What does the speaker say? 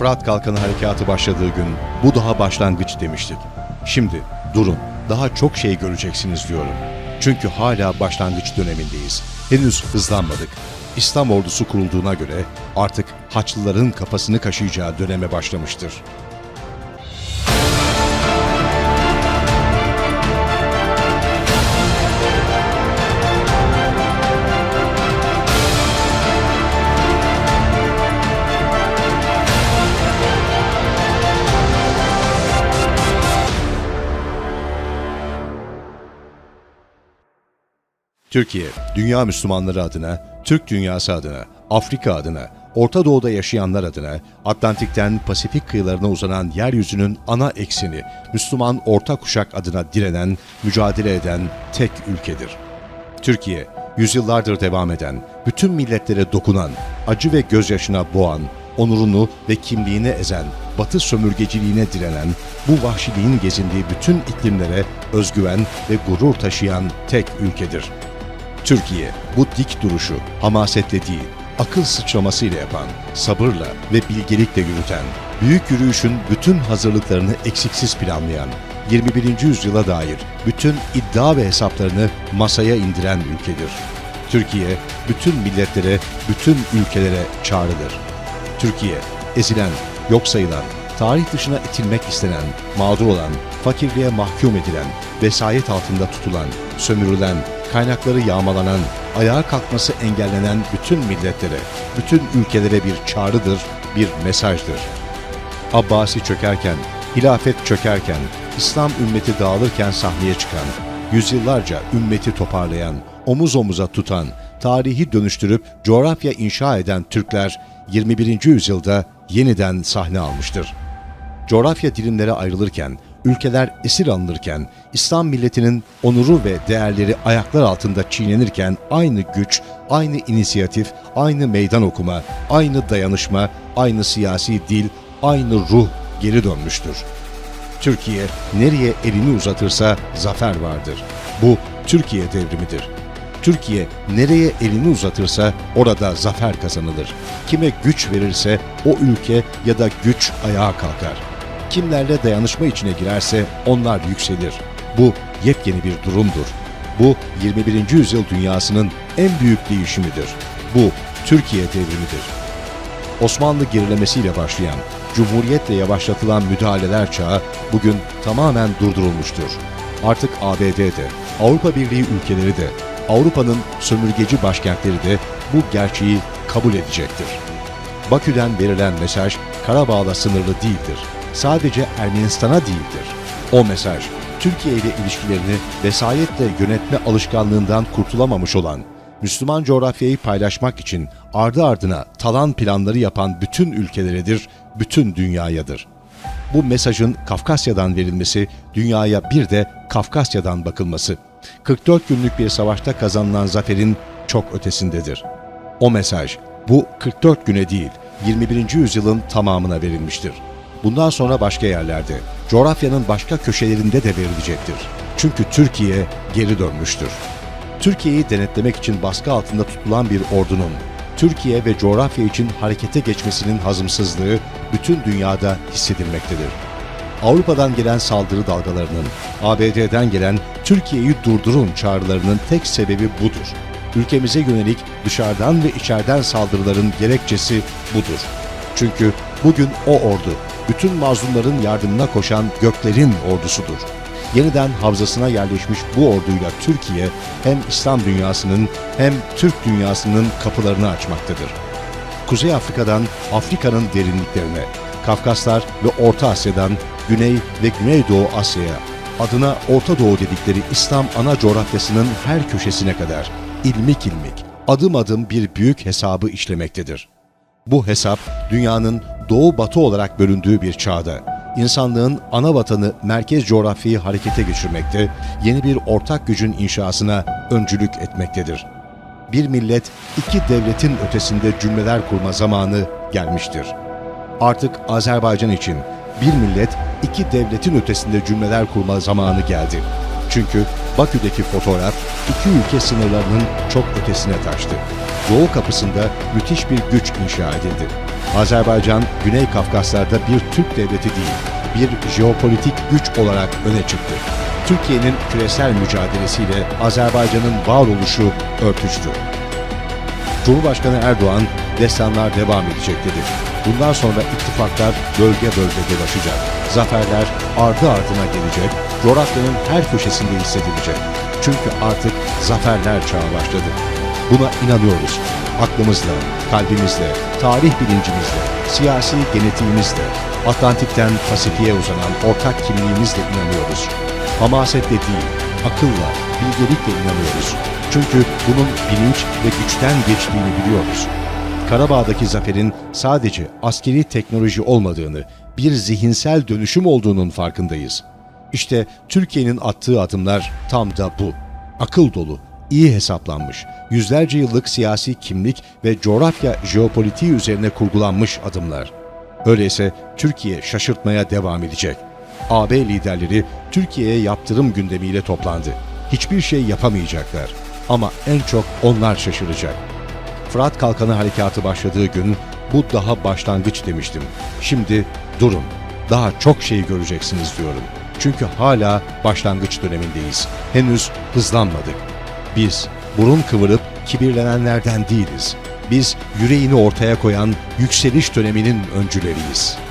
Fırat Kalkanı Harekatı başladığı gün bu daha başlangıç demiştik. Şimdi durun, daha çok şey göreceksiniz diyorum. Çünkü hala başlangıç dönemindeyiz. Henüz hızlanmadık. İslam ordusu kurulduğuna göre artık Haçlıların kafasını kaşıyacağı döneme başlamıştır. Türkiye, dünya Müslümanları adına, Türk dünyası adına, Afrika adına, Orta Doğu'da yaşayanlar adına, Atlantik'ten Pasifik kıyılarına uzanan yeryüzünün ana ekseni, Müslüman orta kuşak adına direnen, mücadele eden tek ülkedir. Türkiye, yüzyıllardır devam eden, bütün milletlere dokunan, acı ve gözyaşına boğan, onurunu ve kimliğini ezen, batı sömürgeciliğine direnen, bu vahşiliğin gezindiği bütün iklimlere özgüven ve gurur taşıyan tek ülkedir. Türkiye bu dik duruşu hamasetle değil, akıl sıçramasıyla yapan, sabırla ve bilgelikle yürüten, büyük yürüyüşün bütün hazırlıklarını eksiksiz planlayan, 21. yüzyıla dair bütün iddia ve hesaplarını masaya indiren ülkedir. Türkiye, bütün milletlere, bütün ülkelere çağrıdır. Türkiye, ezilen, yok sayılan, tarih dışına itilmek istenen, mağdur olan, fakirliğe mahkum edilen, vesayet altında tutulan, sömürülen, kaynakları yağmalanan, ayağa kalkması engellenen bütün milletlere, bütün ülkelere bir çağrıdır, bir mesajdır. Abbasi çökerken, hilafet çökerken, İslam ümmeti dağılırken sahneye çıkan, yüzyıllarca ümmeti toparlayan, omuz omuza tutan, tarihi dönüştürüp coğrafya inşa eden Türkler 21. yüzyılda yeniden sahne almıştır. Coğrafya dilimlere ayrılırken, ülkeler esir alınırken, İslam milletinin onuru ve değerleri ayaklar altında çiğnenirken aynı güç, aynı inisiyatif, aynı meydan okuma, aynı dayanışma, aynı siyasi dil, aynı ruh geri dönmüştür. Türkiye nereye elini uzatırsa zafer vardır. Bu Türkiye devrimidir. Türkiye nereye elini uzatırsa orada zafer kazanılır. Kime güç verirse o ülke ya da güç ayağa kalkar. Kimlerle dayanışma içine girerse onlar yükselir. Bu yepyeni bir durumdur. Bu 21. yüzyıl dünyasının en büyük değişimidir. Bu Türkiye devrimidir. Osmanlı gerilemesiyle başlayan, Cumhuriyetle yavaşlatılan müdahaleler çağı bugün tamamen durdurulmuştur. Artık ABD'de, Avrupa Birliği ülkeleri de, Avrupa'nın sömürgeci başkentleri de bu gerçeği kabul edecektir. Bakü'den verilen mesaj Karabağ'la sınırlı değildir. Sadece Ermenistan'a değildir. O mesaj, Türkiye ile ilişkilerini vesayetle yönetme alışkanlığından kurtulamamış olan, Müslüman coğrafyayı paylaşmak için ardı ardına talan planları yapan bütün ülkeleredir, bütün dünyayadır. Bu mesajın Kafkasya'dan verilmesi, dünyaya bir de Kafkasya'dan bakılması. 44 günlük bir savaşta kazanılan zaferin çok ötesindedir. O mesaj, bu 44 güne değil, 21. yüzyılın tamamına verilmiştir. Bundan sonra başka yerlerde, coğrafyanın başka köşelerinde de verilecektir. Çünkü Türkiye geri dönmüştür. Türkiye'yi denetlemek için baskı altında tutulan bir ordunun, Türkiye ve coğrafya için harekete geçmesinin hazımsızlığı bütün dünyada hissedilmektedir. Avrupa'dan gelen saldırı dalgalarının, ABD'den gelen Türkiye'yi durdurun çağrılarının tek sebebi budur. Ülkemize yönelik dışarıdan ve içeriden saldırıların gerekçesi budur. Çünkü bugün o ordu, bütün mazlumların yardımına koşan göklerin ordusudur. Yeniden havzasına yerleşmiş bu orduyla Türkiye hem İslam dünyasının hem Türk dünyasının kapılarını açmaktadır. Kuzey Afrika'dan Afrika'nın derinliklerine, Kafkaslar ve Orta Asya'dan Güney ve Güneydoğu Asya'ya, adına Orta Doğu dedikleri İslam ana coğrafyasının her köşesine kadar ilmik ilmik, adım adım bir büyük hesabı işlemektedir. Bu hesap dünyanın doğu batı olarak bölündüğü bir çağda insanlığın ana vatanı merkez coğrafyayı harekete geçirmekte, yeni bir ortak gücün inşasına öncülük etmektedir. Bir millet iki devletin ötesinde cümleler kurma zamanı gelmiştir. Artık Azerbaycan için bir millet iki devletin ötesinde cümleler kurma zamanı geldi. Çünkü Bakü'deki fotoğraf iki ülke sınırlarının çok ötesine taştı. Doğu kapısında müthiş bir güç inşa edildi. Azerbaycan, Güney Kafkaslar'da bir Türk devleti değil, bir jeopolitik güç olarak öne çıktı. Türkiye'nin küresel mücadelesiyle Azerbaycan'ın varoluşu örtüştü. Cumhurbaşkanı Erdoğan, destanlar devam edecek dedi. Bundan sonra ittifaklar bölge bölge dolaşacak. Zaferler ardı ardına gelecek, coğrafyanın her köşesinde hissedilecek. Çünkü artık zaferler çağı başladı. Buna inanıyoruz. Aklımızla, kalbimizle, tarih bilincimizle, siyasi genetiğimizle, Atlantik'ten Pasifik'e uzanan ortak kimliğimizle inanıyoruz. Hamasetle değil, akılla, bilgelikle inanıyoruz. Çünkü bunun bilinç ve güçten geçtiğini biliyoruz. Karabağ'daki zaferin sadece askeri teknoloji olmadığını, bir zihinsel dönüşüm olduğunun farkındayız. İşte Türkiye'nin attığı adımlar tam da bu. Akıl dolu, iyi hesaplanmış, yüzlerce yıllık siyasi kimlik ve coğrafya jeopolitiği üzerine kurgulanmış adımlar. Öyleyse Türkiye şaşırtmaya devam edecek. AB liderleri Türkiye'ye yaptırım gündemiyle toplandı. Hiçbir şey yapamayacaklar. Ama en çok onlar şaşıracak. Fırat Kalkanı Harekatı başladığı gün bu daha başlangıç demiştim. Şimdi durun. Daha çok şey göreceksiniz diyorum. Çünkü hala başlangıç dönemindeyiz. Henüz hızlanmadık. Biz burun kıvırıp kibirlenenlerden değiliz. Biz yüreğini ortaya koyan yükseliş döneminin öncüleriyiz.''